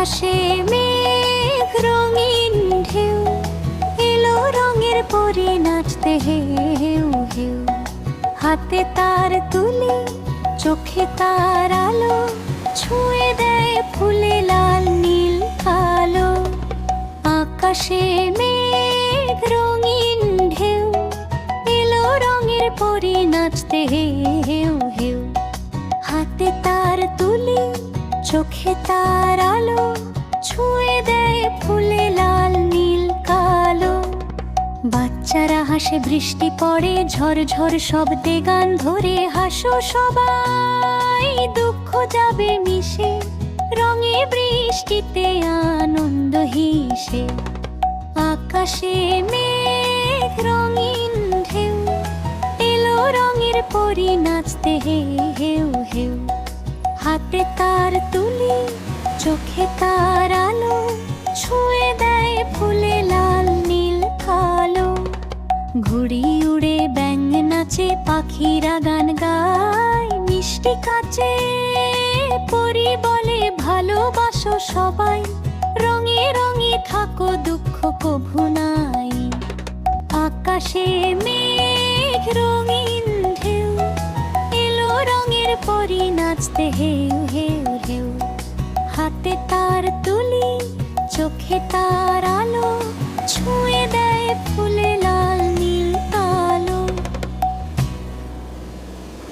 আকাশে মেঘ, রঙিন ঢেউ, এলো রঙের পরে নাচতে হেউ হেউ। হাতে তার তুলি, চোখে তার আলো, ছুঁয়ে দেয় ফুলে লাল, নীল, কালো। আকাশে মেঘ, রঙিন ঢেউ, এলো রঙের পরে নাচতে হেউ হেউ। হাতে তার তুলি চোখে তার আলো, ছুঁয়ে দেয় ফুলে লাল, নীল, কালো। বাচ্চারা হাসে, বৃষ্টি পড়ে, ঝরঝর শব্দে গান ধরে, হাসো সবাই, দুঃখ যাবে মিশে, রঙে বৃষ্টিতে আনন্দ হিসে। আকাশে মেঘ, রঙিন ঢেউ, এলো রঙের পরি, নাচতে হে হেউ হেউ হাতে তার তুলি, চোখে তার আলো, ছুঁয়ে দেয় ফুলে লাল, নীল, কালো। ঘুড়ি উড়ে ব্যাঙ নাচে, পাখিরা গান গায়, মিষ্টি কাচে। পরি বলে, ভালোবাসো সবাই, রঙে রঙে থাকো, দুঃখ কভু নাই। আকাশে মেঘ পরি নাচতে হেউ হেউ হেউ। হাতে তার তুলি চোখে তার আলো।